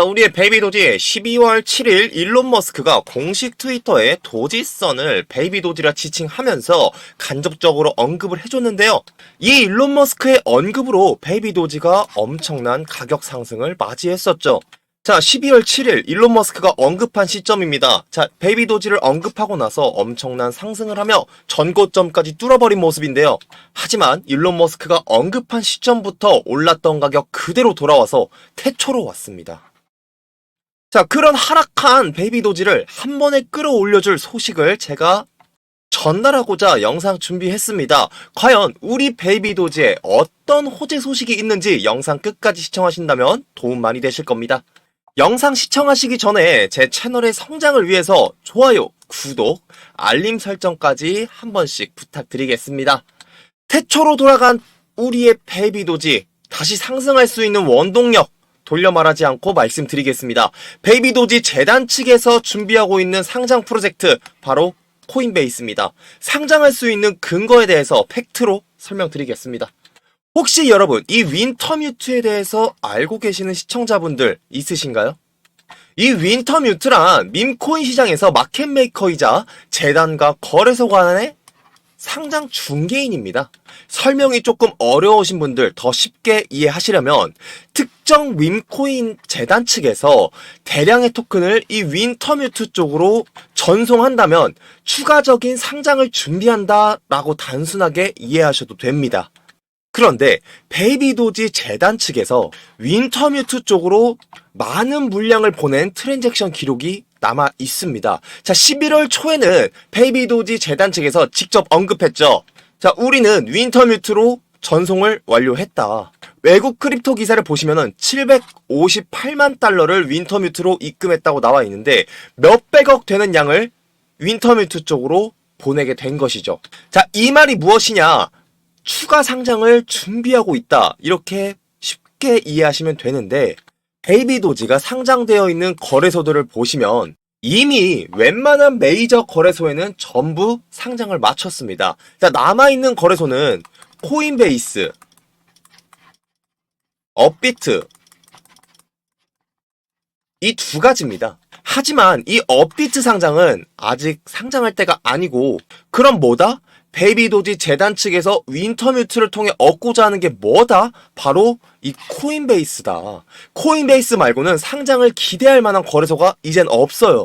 자, 우리의 베이비 도지 12월 7일 일론 머스크가 공식 트위터에 도지선을 베이비 도지라 지칭하면서 간접적으로 언급을 해줬는데요. 이 일론 머스크의 언급으로 베이비 도지가 엄청난 가격 상승을 맞이했었죠. 자, 12월 7일 일론 머스크가 언급한 시점입니다. 자, 베이비 도지를 언급하고 나서 엄청난 상승을 하며 전고점까지 뚫어버린 모습인데요. 하지만 일론 머스크가 언급한 시점부터 올랐던 가격 그대로 돌아와서 태초로 왔습니다. 자, 그런 하락한 베이비 도지를 한 번에 끌어올려줄 소식을 제가 전달하고자 영상 준비했습니다. 과연 우리 베이비 도지에 어떤 호재 소식이 있는지 영상 끝까지 시청하신다면 도움 많이 되실 겁니다. 영상 시청하시기 전에 제 채널의 성장을 위해서 좋아요, 구독, 알림 설정까지 한 번씩 부탁드리겠습니다. 태초로 돌아간 우리의 베이비 도지 다시 상승할 수 있는 원동력 돌려 말하지 않고 말씀드리겠습니다. 베이비 도지 재단 측에서 준비하고 있는 상장 프로젝트 바로 코인베이스입니다. 상장할 수 있는 근거에 대해서 팩트로 설명드리겠습니다. 혹시 여러분 이 윈터뮤트에 대해서 알고 계시는 시청자분들 있으신가요? 이 윈터뮤트란 밈코인 시장에서 마켓메이커이자 재단과 거래소 간의 상장 중개인입니다. 설명이 조금 어려우신 분들 더 쉽게 이해하시려면 특정 윈코인 재단 측에서 대량의 토큰을 이 윈터뮤트 쪽으로 전송한다면 추가적인 상장을 준비한다 라고 단순하게 이해하셔도 됩니다. 그런데 베이비도지 재단 측에서 윈터뮤트 쪽으로 많은 물량을 보낸 트랜잭션 기록이 남아 있습니다. 자, 11월 초에는 베이비 도지 재단 측에서 직접 언급했죠. 자, 우리는 윈터뮤트로 전송을 완료했다. 외국 크립토 기사를 보시면은 758만 달러를 윈터뮤트로 입금했다고 나와 있는데 몇백억 되는 양을 윈터뮤트 쪽으로 보내게 된 것이죠. 자, 이 말이 무엇이냐? 추가 상장을 준비하고 있다. 이렇게 쉽게 이해하시면 되는데 베이비 도지가 상장되어 있는 거래소들을 보시면 이미 웬만한 메이저 거래소에는 전부 상장을 마쳤습니다. 자, 남아있는 거래소는 코인베이스, 업비트, 이 두 가지입니다. 하지만 이 업비트 상장은 아직 상장할 때가 아니고, 그럼 뭐다? 베이비도지 재단 측에서 윈터뮤트를 통해 얻고자 하는 게 뭐다? 바로 이 코인베이스다. 코인베이스 말고는 상장을 기대할 만한 거래소가 이젠 없어요.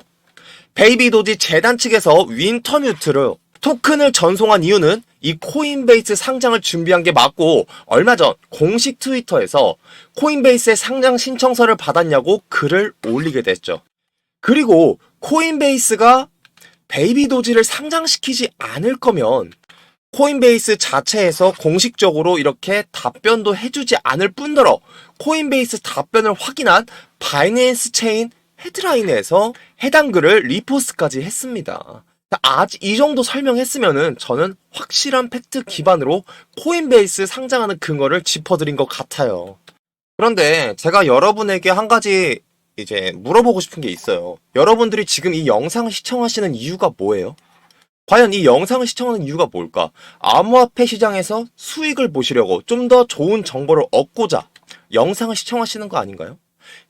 베이비도지 재단 측에서 윈터뮤트를 토큰을 전송한 이유는 이 코인베이스 상장을 준비한 게 맞고 얼마 전 공식 트위터에서 코인베이스의 상장 신청서를 받았냐고 글을 올리게 됐죠. 그리고 코인베이스가 베이비 도지를 상장시키지 않을 거면 코인베이스 자체에서 공식적으로 이렇게 답변도 해주지 않을 뿐더러 코인베이스 답변을 확인한 바이낸스 체인 헤드라인에서 해당 글을 리포스트까지 했습니다. 아직 이 정도 설명했으면은 저는 확실한 팩트 기반으로 코인베이스 상장하는 근거를 짚어드린 것 같아요. 그런데 제가 여러분에게 한 가지 이제 물어보고 싶은 게 있어요. 여러분들이 지금 이 영상을 시청하시는 이유가 뭐예요? 과연 이 영상을 시청하는 이유가 뭘까? 암호화폐 시장에서 수익을 보시려고 좀 더 좋은 정보를 얻고자 영상을 시청하시는 거 아닌가요?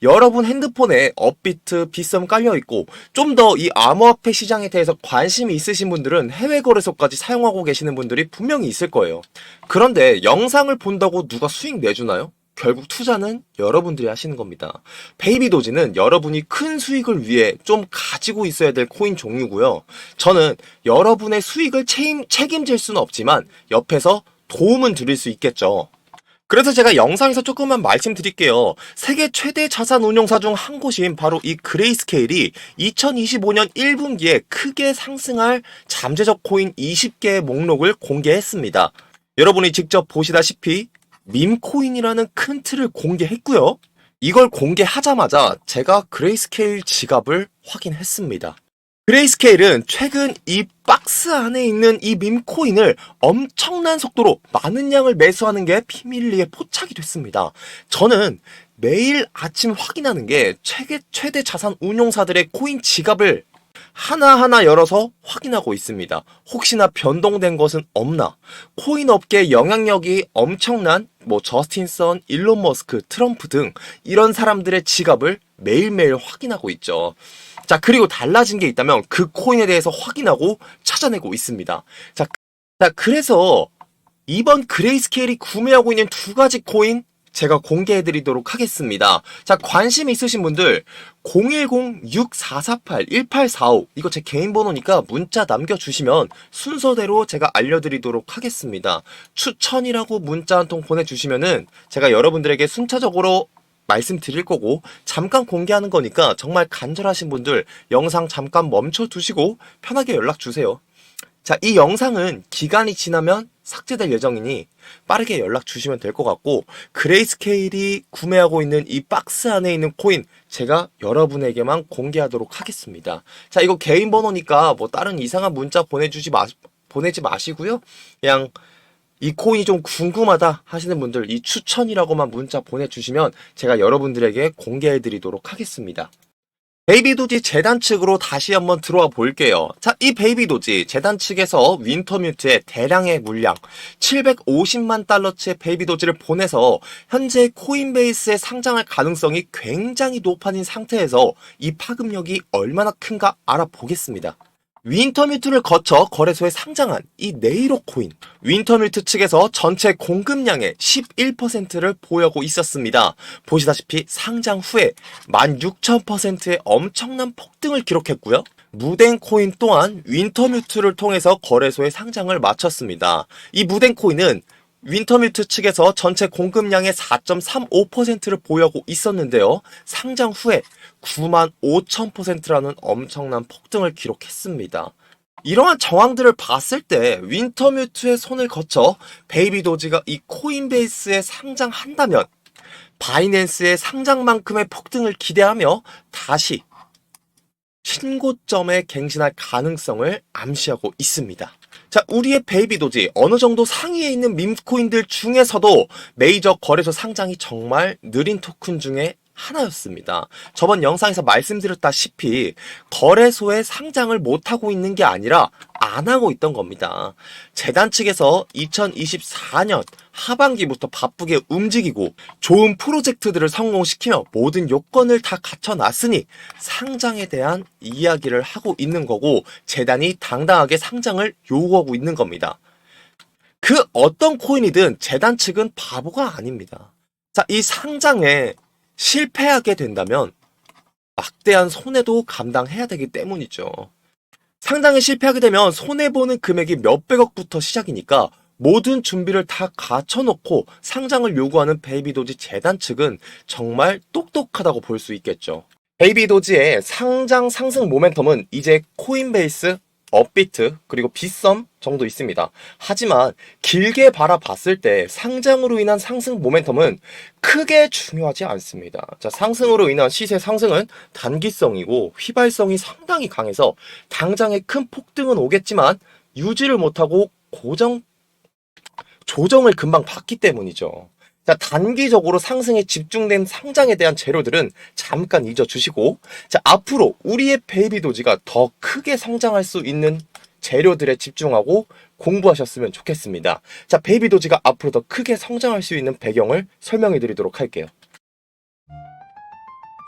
여러분 핸드폰에 업비트, 비썸 깔려있고 좀 더 이 암호화폐 시장에 대해서 관심이 있으신 분들은 해외 거래소까지 사용하고 계시는 분들이 분명히 있을 거예요. 그런데 영상을 본다고 누가 수익 내주나요? 결국 투자는 여러분들이 하시는 겁니다. 베이비 도지는 여러분이 큰 수익을 위해 좀 가지고 있어야 될 코인 종류고요. 저는 여러분의 수익을 책임, 책임질 수는 없지만 옆에서 도움은 드릴 수 있겠죠. 그래서 제가 영상에서 조금만 말씀드릴게요. 세계 최대 자산 운용사 중 한 곳인 바로 이 그레이스케일이 2025년 1분기에 크게 상승할 잠재적 코인 20개의 목록을 공개했습니다. 여러분이 직접 보시다시피 밈코인이라는 큰 틀을 공개했고요. 이걸 공개하자마자 제가 그레이스케일 지갑을 확인했습니다. 그레이스케일은 최근 이 박스 안에 있는 이 밈코인을 엄청난 속도로 많은 양을 매수하는 게 피밀리에 포착이 됐습니다. 저는 매일 아침 확인하는 게 최대, 최대 자산 운용사들의 코인 지갑을 하나하나 열어서 확인하고 있습니다. 혹시나 변동된 것은 없나? 코인 업계 영향력이 엄청난 뭐 저스틴 선, 일론 머스크, 트럼프 등 이런 사람들의 지갑을 매일매일 확인하고 있죠. 자, 그리고 달라진 게 있다면 그 코인에 대해서 확인하고 찾아내고 있습니다. 자, 자 그래서 이번 그레이스케일이 구매하고 있는 두 가지 코인 제가 공개해 드리도록 하겠습니다. 자, 관심 있으신 분들 010-6448-1845 이거 제 개인 번호니까 문자 남겨주시면 순서대로 제가 알려드리도록 하겠습니다. 추천이라고 문자 한 통 보내주시면은 제가 여러분들에게 순차적으로 말씀드릴 거고 잠깐 공개하는 거니까 정말 간절하신 분들 영상 잠깐 멈춰 두시고 편하게 연락 주세요. 자, 이 영상은 기간이 지나면 삭제될 예정이니 빠르게 연락 주시면 될 것 같고 그레이스케일이 구매하고 있는 이 박스 안에 있는 코인 제가 여러분에게만 공개하도록 하겠습니다. 자, 이거 개인 번호니까 뭐 다른 이상한 문자 보내주지 마 보내지 마시고요. 그냥 이 코인이 좀 궁금하다 하시는 분들 이 추천이라고만 문자 보내주시면 제가 여러분들에게 공개해드리도록 하겠습니다. 베이비도지 재단 측으로 다시 한번 들어와 볼게요. 자, 이 베이비도지 재단 측에서 윈터뮤트의 대량의 물량 750만 달러치의 베이비도지를 보내서 현재 코인베이스에 상장할 가능성이 굉장히 높아진 상태에서 이 파급력이 얼마나 큰가 알아보겠습니다. 윈터뮤트를 거쳐 거래소에 상장한 이 네이로 코인. 윈터뮤트 측에서 전체 공급량의 11%를 보유하고 있었습니다. 보시다시피 상장 후에 16,000%의 엄청난 폭등을 기록했고요. 무덴 코인 또한 윈터뮤트를 통해서 거래소에 상장을 마쳤습니다. 이 무덴 코인은 윈터뮤트 측에서 전체 공급량의 4.35%를 보유하고 있었는데요. 상장 후에 9만 5천%라는 엄청난 폭등을 기록했습니다. 이러한 정황들을 봤을 때 윈터뮤트의 손을 거쳐 베이비 도지가 이 코인베이스에 상장한다면 바이낸스의 상장만큼의 폭등을 기대하며 다시 신고점에 갱신할 가능성을 암시하고 있습니다. 자, 우리의 베이비 도지 어느 정도 상위에 있는 밈코인들 중에서도 메이저 거래소 상장이 정말 느린 토큰 중에 하나였습니다. 저번 영상에서 말씀드렸다시피 거래소에 상장을 못하고 있는 게 아니라 안 하고 있던 겁니다. 재단 측에서 2024년 하반기부터 바쁘게 움직이고 좋은 프로젝트들을 성공시키며 모든 요건을 다 갖춰놨으니 상장에 대한 이야기를 하고 있는 거고 재단이 당당하게 상장을 요구하고 있는 겁니다. 그 어떤 코인이든 재단 측은 바보가 아닙니다. 자, 이 상장에 실패하게 된다면 막대한 손해도 감당해야 되기 때문이죠. 상장에 실패하게 되면 손해보는 금액이 몇백억부터 시작이니까 모든 준비를 다 갖춰놓고 상장을 요구하는 베이비도지 재단 측은 정말 똑똑하다고 볼 수 있겠죠. 베이비도지의 상장 상승 모멘텀은 이제 코인베이스, 업비트, 그리고 빗썸 정도 있습니다. 하지만 길게 바라봤을 때 상장으로 인한 상승 모멘텀은 크게 중요하지 않습니다. 자, 상승으로 인한 시세 상승은 단기성이고 휘발성이 상당히 강해서 당장의 큰 폭등은 오겠지만 유지를 못하고 고정 조정을 금방 받기 때문이죠. 자, 단기적으로 상승에 집중된 상장에 대한 재료들은 잠깐 잊어주시고, 자, 앞으로 우리의 베이비 도지가 더 크게 성장할 수 있는 재료들에 집중하고 공부하셨으면 좋겠습니다. 자, 베이비 도지가 앞으로 더 크게 성장할 수 있는 배경을 설명해 드리도록 할게요.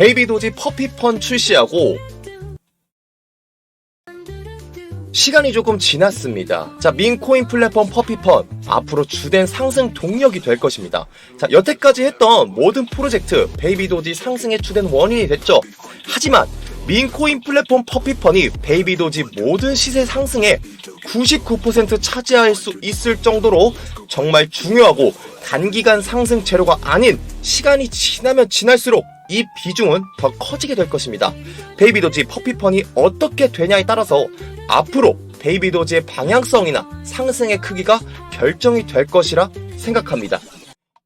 베이비 도지 퍼피펀 출시하고 시간이 조금 지났습니다. 자, 민코인 플랫폼 퍼피펀 앞으로 주된 상승 동력이 될 것입니다. 자, 여태까지 했던 모든 프로젝트 베이비도지 상승의 주된 원인이 됐죠. 하지만 민코인 플랫폼 퍼피펀이 베이비도지 모든 시세 상승의 99% 차지할 수 있을 정도로 정말 중요하고 단기간 상승 재료가 아닌 시간이 지나면 지날수록 이 비중은 더 커지게 될 것입니다. 베이비도지 퍼피펀이 어떻게 되냐에 따라서 앞으로 베이비도지의 방향성이나 상승의 크기가 결정이 될 것이라 생각합니다.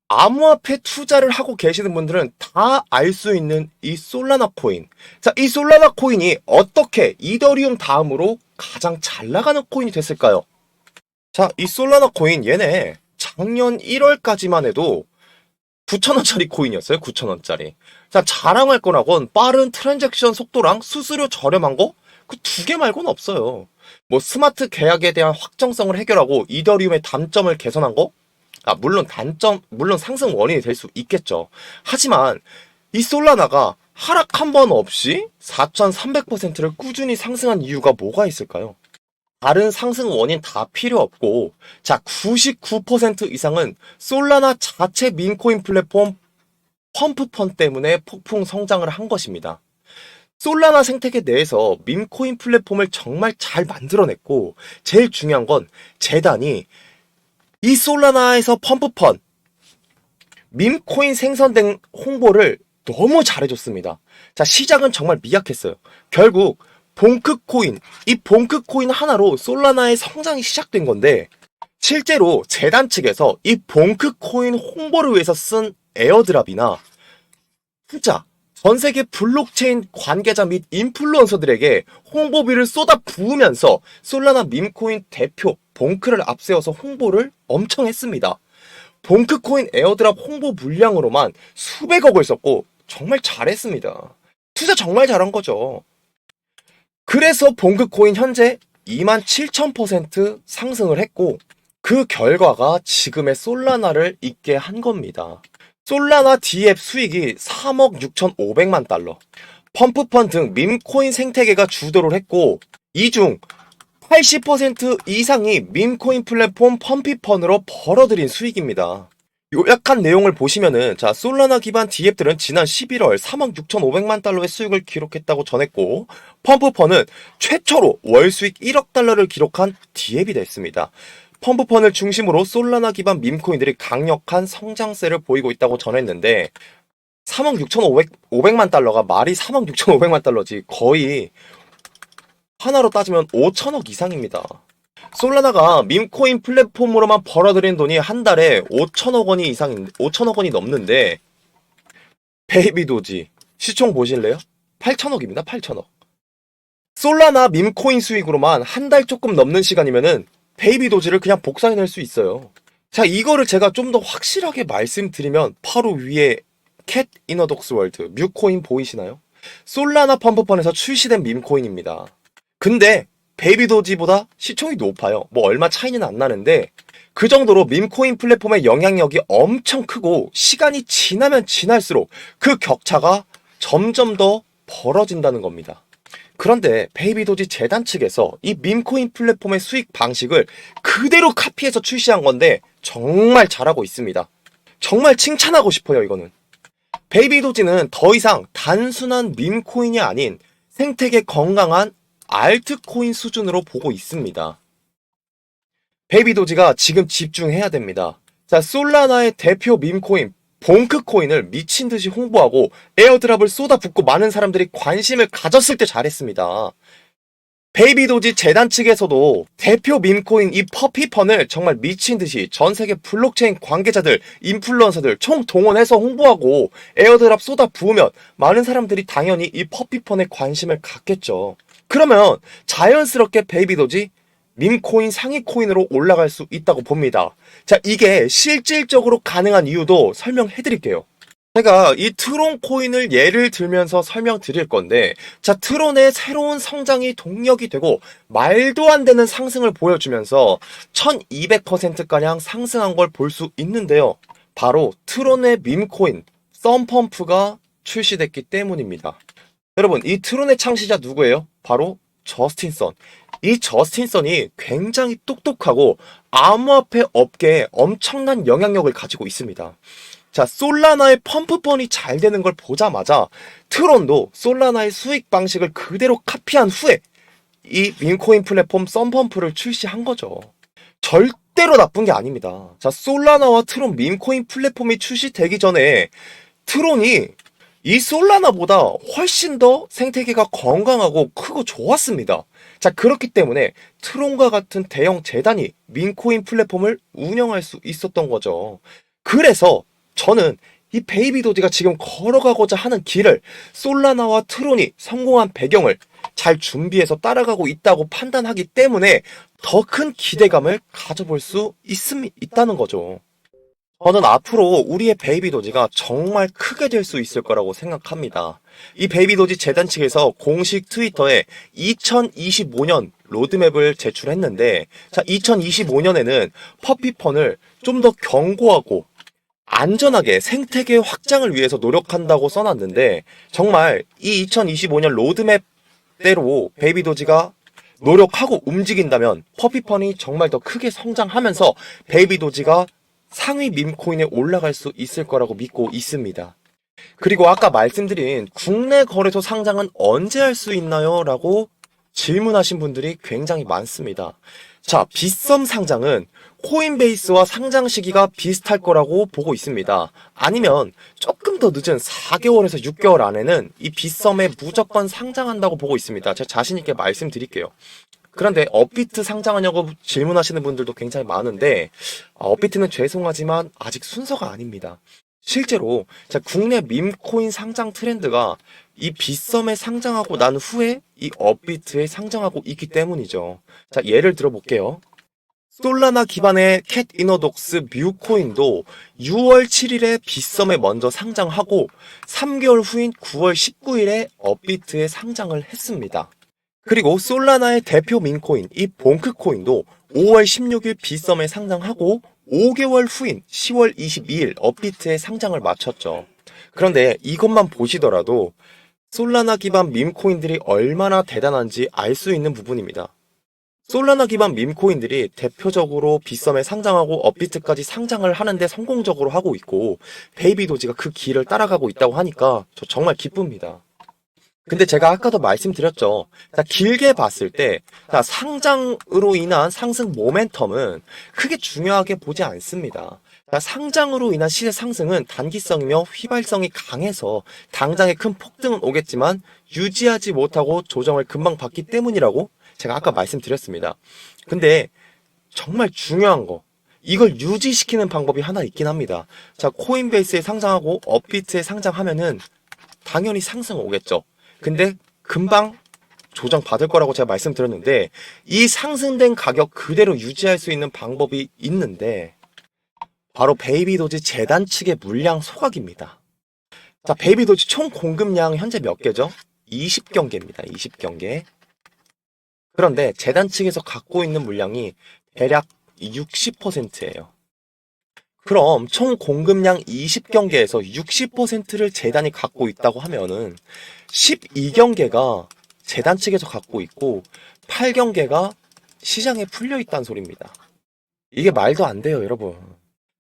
암호화폐 투자를 하고 계시는 분들은 다 알 수 있는 이 솔라나 코인. 자, 이 솔라나 코인이 어떻게 이더리움 다음으로 가장 잘 나가는 코인이 됐을까요? 자, 이 솔라나 코인 얘네 작년 1월까지만 해도 9,000원짜리 코인이었어요. 9,000원짜리. 자, 자랑할 거라곤 빠른 트랜잭션 속도랑 수수료 저렴한 거? 그 두 개 말고는 없어요. 뭐 스마트 계약에 대한 확정성을 해결하고 이더리움의 단점을 개선한 거? 아, 물론 단점, 물론 상승 원인이 될 수 있겠죠. 하지만 이 솔라나가 하락 한 번 없이 4,300%를 꾸준히 상승한 이유가 뭐가 있을까요? 다른 상승 원인 다 필요 없고, 자, 99% 이상은 솔라나 자체 민코인 플랫폼 펌프펀 때문에 폭풍 성장을 한 것입니다. 솔라나 생태계 내에서 밈코인 플랫폼을 정말 잘 만들어냈고, 제일 중요한 건 재단이 이 솔라나에서 펌프펀, 밈코인 생성된 홍보를 너무 잘해줬습니다. 자, 시작은 정말 미약했어요. 결국, 봉크코인, 이 봉크코인 하나로 솔라나의 성장이 시작된 건데, 실제로 재단 측에서 이 봉크코인 홍보를 위해서 쓴 에어드랍이나 투자, 전 세계 블록체인 관계자 및 인플루언서들에게 홍보비를 쏟아 부으면서 솔라나 밈코인 대표 봉크를 앞세워서 홍보를 엄청 했습니다. 봉크코인 에어드랍 홍보 물량으로만 수백억을 썼고 정말 잘했습니다. 투자 정말 잘한 거죠. 그래서 봉크코인 현재 2만 7천% 상승을 했고 그 결과가 지금의 솔라나를 있게 한 겁니다. 솔라나 D앱 수익이 3억 6,500만 달러. 펌프펀 등 밈코인 생태계가 주도를 했고, 이 중 80% 이상이 밈코인 플랫폼 펌피펀으로 벌어들인 수익입니다. 요약한 내용을 보시면은, 자, 솔라나 기반 D앱들은 지난 11월 3억 6,500만 달러의 수익을 기록했다고 전했고, 펌프펀은 최초로 월 수익 1억 달러를 기록한 D앱이 됐습니다. 펌프펀을 중심으로 솔라나 기반 밈코인들이 강력한 성장세를 보이고 있다고 전했는데 3억 6,500 만 달러가 말이 3억 6,500만 달러지 거의 하나로 따지면 5천억 이상입니다. 솔라나가 밈코인 플랫폼으로만 벌어들인 돈이 한 달에 5천억 원이 이상 5천억 원이 넘는데 베이비 도지 시총 보실래요? 8천억입니다. 8천억. 솔라나 밈코인 수익으로만 한 달 조금 넘는 시간이면은 베이비 도지를 그냥 복사해낼 수 있어요. 자, 이거를 제가 좀 더 확실하게 말씀드리면 바로 위에 캣 이너독스 월드 뮤코인 보이시나요? 솔라나 펌프펀에서 출시된 밈코인입니다. 근데 베이비 도지보다 시총이 높아요. 뭐 얼마 차이는 안 나는데 그 정도로 밈코인 플랫폼의 영향력이 엄청 크고 시간이 지나면 지날수록 그 격차가 점점 더 벌어진다는 겁니다. 그런데 베이비도지 재단 측에서 이 밈코인 플랫폼의 수익 방식을 그대로 카피해서 출시한 건데 정말 잘하고 있습니다. 정말 칭찬하고 싶어요, 이거는. 베이비도지는 더 이상 단순한 밈코인이 아닌 생태계 건강한 알트코인 수준으로 보고 있습니다. 베이비도지가 지금 집중해야 됩니다. 자, 솔라나의 대표 밈코인 봉크 코인을 미친 듯이 홍보하고 에어드랍을 쏟아붓고 많은 사람들이 관심을 가졌을 때 잘했습니다. 베이비도지 재단 측에서도 대표 밈코인 이 퍼피펀을 정말 미친 듯이 전 세계 블록체인 관계자들, 인플루언서들 총 동원해서 홍보하고 에어드랍 쏟아 부으면 많은 사람들이 당연히 이 퍼피펀에 관심을 갖겠죠. 그러면 자연스럽게 베이비도지 밈코인 상위 코인으로 올라갈 수 있다고 봅니다. 자, 이게 실질적으로 가능한 이유도 설명해 드릴게요. 제가 이 트론 코인을 예를 들면서 설명드릴 건데, 자, 트론의 새로운 성장이 동력이 되고, 말도 안 되는 상승을 보여주면서 1200%가량 상승한 걸 볼 수 있는데요. 바로 트론의 밈코인, 썸펌프가 출시됐기 때문입니다. 여러분, 이 트론의 창시자 누구예요? 바로 저스틴 선. 이 저스틴 선이 굉장히 똑똑하고 암호화폐 업계에 엄청난 영향력을 가지고 있습니다. 자, 솔라나의 펌프펀이 잘 되는 걸 보자마자 트론도 솔라나의 수익 방식을 그대로 카피한 후에 이 민코인 플랫폼 썸펌프를 출시한 거죠. 절대로 나쁜 게 아닙니다. 자, 솔라나와 트론 민코인 플랫폼이 출시되기 전에 트론이 이 솔라나보다 훨씬 더 생태계가 건강하고 크고 좋았습니다. 자, 그렇기 때문에 트론과 같은 대형 재단이 민코인 플랫폼을 운영할 수 있었던 거죠. 그래서 저는 이 베이비 도지가 지금 걸어가고자 하는 길을 솔라나와 트론이 성공한 배경을 잘 준비해서 따라가고 있다고 판단하기 때문에 더 큰 기대감을 가져볼 수 있음, 있다는 거죠. 저는 앞으로 우리의 베이비 도지가 정말 크게 될 수 있을 거라고 생각합니다. 이 베이비 도지 재단 측에서 공식 트위터에 2025년 로드맵을 제출했는데, 자, 2025년에는 퍼피펀을 좀 더 견고하고 안전하게 생태계 확장을 위해서 노력한다고 써놨는데 정말 이 2025년 로드맵대로 베이비 도지가 노력하고 움직인다면 퍼피펀이 정말 더 크게 성장하면서 베이비 도지가 상위 밈코인에 올라갈 수 있을 거라고 믿고 있습니다. 그리고 아까 말씀드린 국내 거래소 상장은 언제 할 수 있나요? 라고 질문하신 분들이 굉장히 많습니다. 자, 빗썸 상장은 코인베이스와 상장 시기가 비슷할 거라고 보고 있습니다. 아니면 조금 더 늦은 4개월에서 6개월 안에는 이 빗썸에 무조건 상장한다고 보고 있습니다. 제가 자신있게 말씀드릴게요. 그런데 업비트 상장하냐고 질문하시는 분들도 굉장히 많은데 아, 업비트는 죄송하지만 아직 순서가 아닙니다. 실제로 자, 국내 밈코인 상장 트렌드가 이 빗썸에 상장하고 난 후에 이 업비트에 상장하고 있기 때문이죠. 자, 예를 들어 볼게요. 솔라나 기반의 캣 이너독스 뮤코인도 6월 7일에 빗썸에 먼저 상장하고 3개월 후인 9월 19일에 업비트에 상장을 했습니다. 그리고 솔라나의 대표 민코인 이 봉크코인도 5월 16일 빗썸에 상장하고 5개월 후인 10월 22일 업비트에 상장을 마쳤죠. 그런데 이것만 보시더라도 솔라나 기반 밈코인들이 얼마나 대단한지 알 수 있는 부분입니다. 솔라나 기반 밈코인들이 대표적으로 빗썸에 상장하고 업비트까지 상장을 하는데 성공적으로 하고 있고 베이비 도지가 그 길을 따라가고 있다고 하니까 저 정말 기쁩니다. 근데 제가 아까도 말씀드렸죠. 자, 길게 봤을 때, 자, 상장으로 인한 상승 모멘텀은 크게 중요하게 보지 않습니다. 자, 상장으로 인한 시세 상승은 단기성이며 휘발성이 강해서 당장의 큰 폭등은 오겠지만 유지하지 못하고 조정을 금방 받기 때문이라고 제가 아까 말씀드렸습니다. 근데 정말 중요한 거, 이걸 유지시키는 방법이 하나 있긴 합니다. 자, 코인베이스에 상장하고 업비트에 상장하면은 당연히 상승 오겠죠. 근데 금방 조정 받을 거라고 제가 말씀드렸는데 이 상승된 가격 그대로 유지할 수 있는 방법이 있는데 바로 베이비도지 재단 측의 물량 소각입니다. 자, 베이비도지 총 공급량 현재 몇 개죠? 20경개입니다. 20경개. 그런데 재단 측에서 갖고 있는 물량이 대략 60%예요. 그럼 총 공급량 20경개에서 60%를 재단이 갖고 있다고 하면은 12경개가 재단 측에서 갖고 있고 8경개가 시장에 풀려 있다는 소리입니다. 이게 말도 안 돼요, 여러분.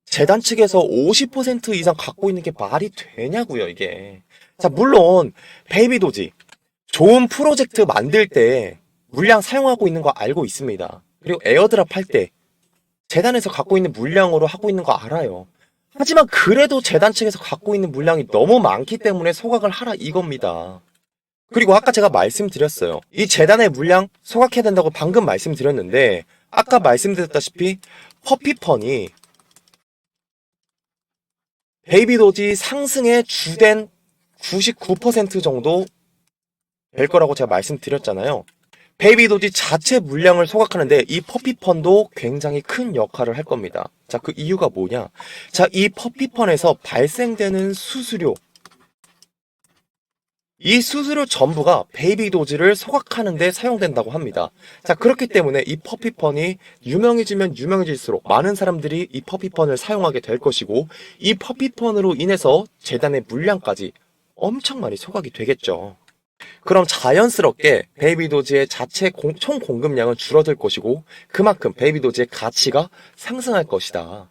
재단 측에서 50% 이상 갖고 있는 게 말이 되냐고요, 이게. 자, 물론 베이비도지 좋은 프로젝트 만들 때 물량 사용하고 있는 거 알고 있습니다. 그리고 에어드랍 할 때 재단에서 갖고 있는 물량으로 하고 있는 거 알아요. 하지만 그래도 재단 측에서 갖고 있는 물량이 너무 많기 때문에 소각을 하라 이겁니다. 그리고 아까 제가 말씀드렸어요. 이 재단의 물량 소각해야 된다고 방금 말씀드렸는데 아까 말씀드렸다시피 퍼피펀이 베이비도지 상승의 주된 99% 정도 될 거라고 제가 말씀드렸잖아요. 베이비 도지 자체 물량을 소각하는데 이 퍼피펀도 굉장히 큰 역할을 할 겁니다. 자, 그 이유가 뭐냐? 자, 이 퍼피펀에서 발생되는 수수료. 이 수수료 전부가 베이비 도지를 소각하는데 사용된다고 합니다. 자, 그렇기 때문에 이 퍼피펀이 유명해지면 유명해질수록 많은 사람들이 이 퍼피펀을 사용하게 될 것이고, 이 퍼피펀으로 인해서 재단의 물량까지 엄청 많이 소각이 되겠죠. 그럼 자연스럽게 베이비도지의 자체 공- 총 공급량은 줄어들 것이고 그만큼 베이비도지의 가치가 상승할 것이다.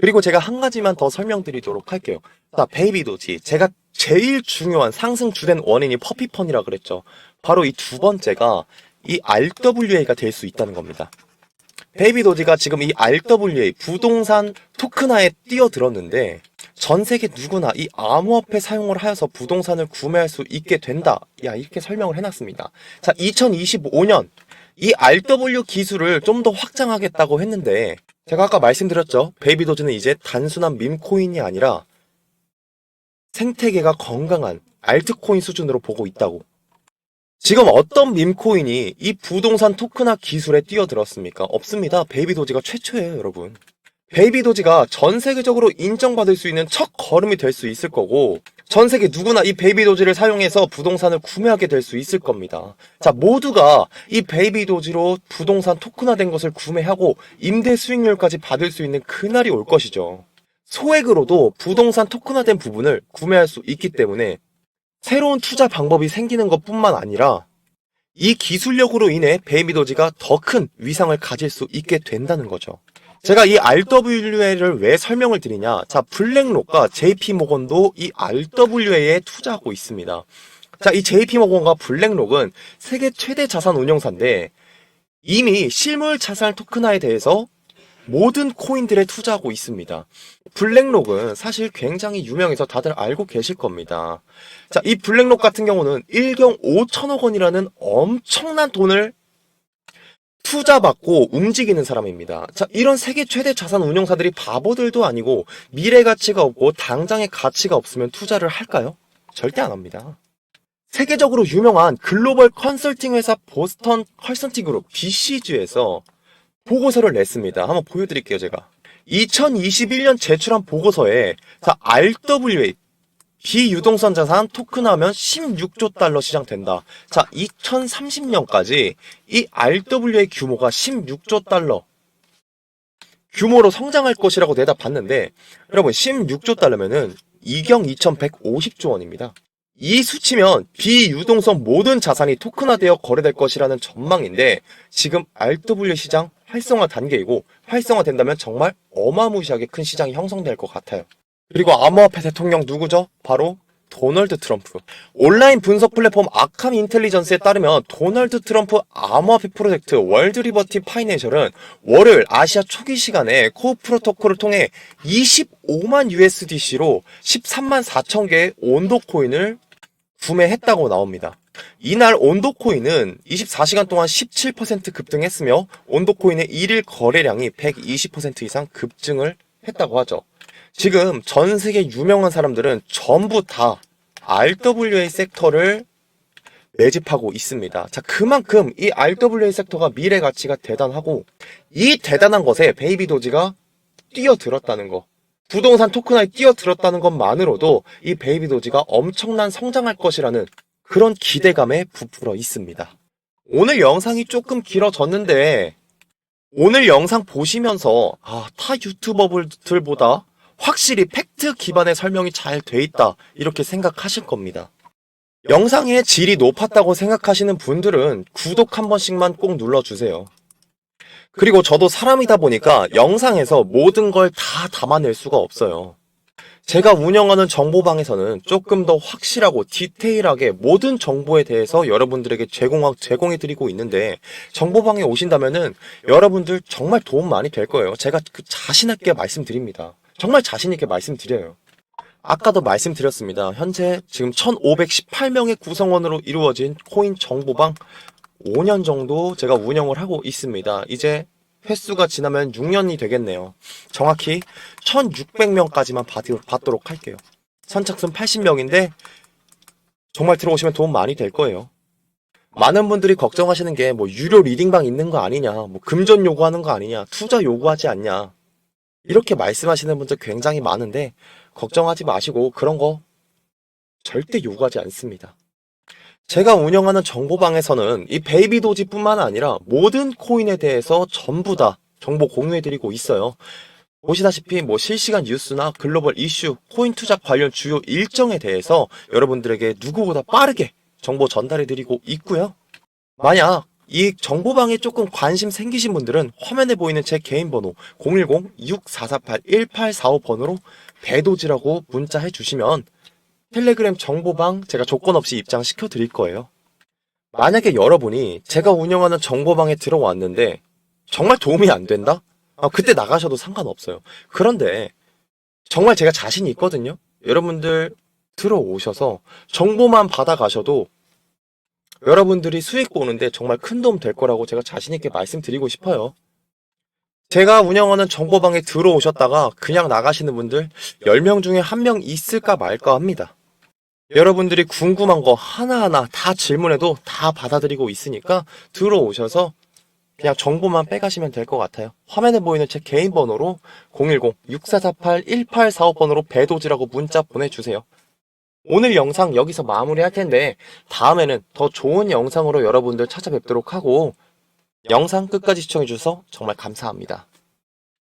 그리고 제가 한 가지만 더 설명드리도록 할게요. 자, 베이비도지 제가 제일 중요한 상승 주된 원인이 퍼피펀이라 그랬죠. 바로 이 두 번째가 이 RWA가 될 수 있다는 겁니다. 베이비 도지가 지금 이 RWA 부동산 토큰화에 뛰어들었는데 전 세계 누구나 이 암호화폐 사용을 하여서 부동산을 구매할 수 있게 된다. 야, 이렇게 설명을 해놨습니다. 자, 2025년 이 RW 기술을 좀 더 확장하겠다고 했는데 제가 아까 말씀드렸죠. 베이비도즈는 이제 단순한 밈코인이 아니라 생태계가 건강한 알트코인 수준으로 보고 있다고. 지금 어떤 밈코인이 이 부동산 토큰화 기술에 뛰어들었습니까? 없습니다. 베이비도지가 최초예요, 여러분. 베이비도지가 전 세계적으로 인정받을 수 있는 첫 걸음이 될 수 있을 거고, 전 세계 누구나 이 베이비도지를 사용해서 부동산을 구매하게 될 수 있을 겁니다. 자, 모두가 이 베이비도지로 부동산 토큰화된 것을 구매하고 임대 수익률까지 받을 수 있는 그날이 올 것이죠. 소액으로도 부동산 토큰화된 부분을 구매할 수 있기 때문에 새로운 투자 방법이 생기는 것 뿐만 아니라 이 기술력으로 인해 베이비도지가 더 큰 위상을 가질 수 있게 된다는 거죠. 제가 이 RWA를 왜 설명을 드리냐? 자, 블랙록과 JP 모건도 이 RWA에 투자하고 있습니다. 자, 이 JP 모건과 블랙록은 세계 최대 자산 운용사인데 이미 실물 자산 토큰화에 대해서 모든 코인들에 투자하고 있습니다. 블랙록은 사실 굉장히 유명해서 다들 알고 계실 겁니다. 자, 이 블랙록 같은 경우는 1경 5천억 원이라는 엄청난 돈을 투자받고 움직이는 사람입니다. 자, 이런 세계 최대 자산 운용사들이 바보들도 아니고 미래 가치가 없고 당장의 가치가 없으면 투자를 할까요? 절대 안 합니다. 세계적으로 유명한 글로벌 컨설팅 회사 보스턴 컨설팅 그룹 BCG에서 보고서를 냈습니다. 한번 보여드릴게요, 제가. 2021년 제출한 보고서에 자, RWA 비유동성 자산 토큰하면 16조 달러 시장 된다. 자, 2030년까지 이 RWA 규모가 16조 달러 규모로 성장할 것이라고 대답받는데 여러분 16조 달러면은 2경 2150조 원입니다. 이 수치면 비유동성 모든 자산이 토큰화되어 거래될 것이라는 전망인데 지금 RW 시장 활성화 단계이고 활성화된다면 정말 어마무시하게 큰 시장이 형성될 것 같아요. 그리고 암호화폐 대통령 누구죠? 바로 도널드 트럼프. 온라인 분석 플랫폼 아캄 인텔리전스에 따르면 도널드 트럼프 암호화폐 프로젝트 월드 리버티 파이낸셜은 월요일 아시아 초기 시간에 코어 프로토콜을 통해 25만 USDC로 13만 4천 개의 온도 코인을 구매했다고 나옵니다. 이날 온도 코인은 24시간 동안 17% 급등했으며 온도 코인의 1일 거래량이 120% 이상 급증을 했다고 하죠. 지금 전 세계 유명한 사람들은 전부 다 RWA 섹터를 매집하고 있습니다. 자, 그만큼 이 RWA 섹터가 미래 가치가 대단하고 이 대단한 것에 베이비 도지가 뛰어들었다는 거. 부동산 토큰화에 뛰어들었다는 것만으로도 이 베이비 도지가 엄청난 성장할 것이라는 그런 기대감에 부풀어 있습니다. 오늘 영상이 조금 길어졌는데 오늘 영상 보시면서 아, 타 유튜버들보다 확실히 팩트 기반의 설명이 잘 돼 있다 이렇게 생각하실 겁니다. 영상의 질이 높았다고 생각하시는 분들은 구독 한 번씩만 꼭 눌러주세요. 그리고 저도 사람이다 보니까 영상에서 모든 걸 다 담아낼 수가 없어요. 제가 운영하는 정보방에서는 조금 더 확실하고 디테일하게 모든 정보에 대해서 여러분들에게 제공, 제공해드리고 있는데, 정보방에 오신다면은 여러분들 정말 도움 많이 될 거예요. 제가 그 자신있게 말씀드립니다. 정말 자신있게 말씀드려요. 아까도 말씀드렸습니다. 현재 지금 1518명의 구성원으로 이루어진 코인 정보방 5년 정도 제가 운영을 하고 있습니다. 이제 횟수가 지나면 6년이 되겠네요. 정확히 1600명까지만 받 도록 할게요. 선착순 80명인데 정말 들어오시면 도움 많이 될 거예요. 많은 분들이 걱정하시는 게 뭐 유료 리딩방 있는 거 아니냐, 뭐 금전 요구하는 거 아니냐, 투자 요구하지 않냐. 이렇게 말씀하시는 분들 굉장히 많은데 걱정하지 마시고 그런 거 절대 요구하지 않습니다. 제가 운영하는 정보방에서는 이 베이비 도지뿐만 아니라 모든 코인에 대해서 전부 다 정보 공유해드리고 있어요. 보시다시피 뭐 실시간 뉴스나 글로벌 이슈, 코인 투자 관련 주요 일정에 대해서 여러분들에게 누구보다 빠르게 정보 전달해드리고 있고요. 만약 이 정보방에 조금 관심 생기신 분들은 화면에 보이는 제 개인 번호 010-6448-1845번으로 배도지라고 문자해 주시면 텔레그램 정보방 제가 조건 없이 입장시켜 드릴 거예요. 만약에 여러분이 제가 운영하는 정보방에 들어왔는데 정말 도움이 안 된다? 아, 그때 나가셔도 상관없어요. 그런데 정말 제가 자신이 있거든요. 여러분들 들어오셔서 정보만 받아가셔도 여러분들이 수익 보는데 정말 큰 도움 될 거라고 제가 자신있게 말씀드리고 싶어요. 제가 운영하는 정보방에 들어오셨다가 그냥 나가시는 분들 10명 중에 한 명 있을까 말까 합니다. 여러분들이 궁금한 거 하나하나 다 질문해도 다 받아들이고 있으니까 들어오셔서 그냥 정보만 빼가시면 될 것 같아요. 화면에 보이는 제 개인 번호로 010-6448-1845번으로 배도지라고 문자 보내주세요. 오늘 영상 여기서 마무리 할 텐데 다음에는 더 좋은 영상으로 여러분들 찾아뵙도록 하고 영상 끝까지 시청해주셔서 정말 감사합니다.